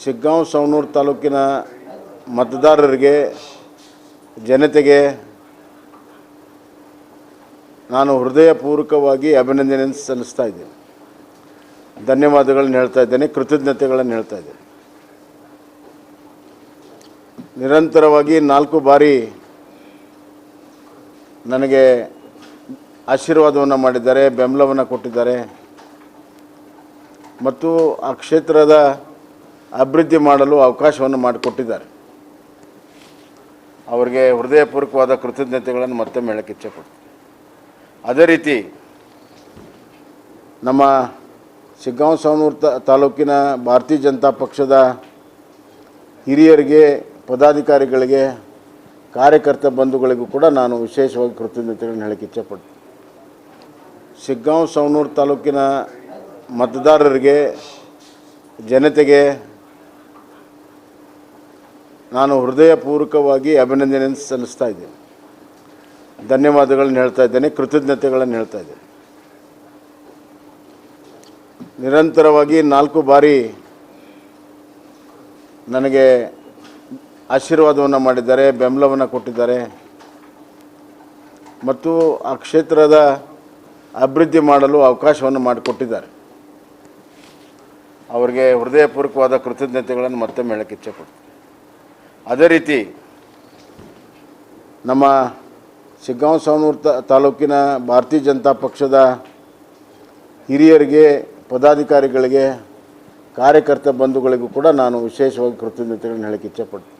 ಶಿಗ್ಗಾಂವ್ ಸವಣೂರು ತಾಲೂಕಿನ ಮತದಾರರಿಗೆ, ಜನತೆಗೆ ನಾನು ಹೃದಯಪೂರ್ವಕವಾಗಿ ಅಭಿನಂದನೆ ಸಲ್ಲಿಸ್ತಾ ಇದ್ದೇನೆ. ಧನ್ಯವಾದಗಳನ್ನು ಹೇಳ್ತಾ ಇದ್ದೇನೆ, ಕೃತಜ್ಞತೆಗಳನ್ನು ಹೇಳ್ತಾ ಇದ್ದೇನೆ. ನಿರಂತರವಾಗಿ ನಾಲ್ಕು ಬಾರಿ ನನಗೆ ಆಶೀರ್ವಾದವನ್ನು ಮಾಡಿದ್ದಾರೆ, ಬೆಂಬಲವನ್ನು ಕೊಟ್ಟಿದ್ದಾರೆ. ಮತ್ತು ಆ ಕ್ಷೇತ್ರದ ಅಭಿವೃದ್ಧಿ ಮಾಡಲು ಅವಕಾಶವನ್ನು ಮಾಡಿಕೊಟ್ಟಿದ್ದಾರೆ. ಅವರಿಗೆ ಹೃದಯಪೂರ್ವಕವಾದ ಕೃತಜ್ಞತೆಗಳನ್ನು ಮತ್ತೊಮ್ಮೆ ಹೇಳಕ್ಕೆ ಇಚ್ಛೆಪಡ್ತೀನಿ ಅದೇ ರೀತಿ ನಮ್ಮ ಸಿಗ್ಗಾಂವ್ ಸವಣೂರು ತಾಲೂಕಿನ ಭಾರತೀಯ ಜನತಾ ಪಕ್ಷದ ಹಿರಿಯರಿಗೆ, ಪದಾಧಿಕಾರಿಗಳಿಗೆ, ಕಾರ್ಯಕರ್ತ ಬಂಧುಗಳಿಗೂ ಕೂಡ ನಾನು ವಿಶೇಷವಾಗಿ ಕೃತಜ್ಞತೆಗಳನ್ನು ಹೇಳಕ್ಕೆ ಇಚ್ಛೆಪಡ್ತೀನಿ ಸಿಗ್ಗಾಂವ್ ಸವಣೂರು ತಾಲೂಕಿನ ಮತದಾರರಿಗೆ, ಜನತೆಗೆ ನಾನು ಹೃದಯಪೂರ್ವಕವಾಗಿ ಅಭಿನಂದನೆ ಸಲ್ಲಿಸ್ತಾ ಇದ್ದೇನೆ. ಧನ್ಯವಾದಗಳನ್ನು ಹೇಳ್ತಾ ಇದ್ದೇನೆ, ಕೃತಜ್ಞತೆಗಳನ್ನು ಹೇಳ್ತಾ ಇದ್ದೇನೆ. ನಿರಂತರವಾಗಿ ನಾಲ್ಕು ಬಾರಿ ನನಗೆ ಆಶೀರ್ವಾದವನ್ನು ಮಾಡಿದ್ದಾರೆ, ಬೆಂಬಲವನ್ನು ಕೊಟ್ಟಿದ್ದಾರೆ. ಮತ್ತು ಆ ಕ್ಷೇತ್ರದ ಅಭಿವೃದ್ಧಿ ಮಾಡಲು ಅವಕಾಶವನ್ನು ಮಾಡಿಕೊಟ್ಟಿದ್ದಾರೆ. ಅವರಿಗೆ ಹೃದಯಪೂರ್ವಕವಾದ ಕೃತಜ್ಞತೆಗಳನ್ನು ಮತ್ತೊಮ್ಮೆ ಹೇಳಕ್ಕೆ ಇಚ್ಛೆಪಡ್ತೀನಿ ಅದೇ ರೀತಿ ನಮ್ಮ ಶಿಗ್ಗಾಂವ್ ಸವನೂರು ತಾ, ತಾಲೂಕಿನ ಭಾರತೀಯ ಜನತಾ ಪಕ್ಷದ ಹಿರಿಯರಿಗೆ, ಪದಾಧಿಕಾರಿಗಳಿಗೆ, ಕಾರ್ಯಕರ್ತ ಬಂಧುಗಳಿಗೂ ಕೂಡ ನಾನು ವಿಶೇಷವಾಗಿ ಕೃತಜ್ಞತೆಗಳನ್ನು ಹೇಳಕ್ಕೆ ಇಚ್ಛೆಪಡ್ತೀನಿ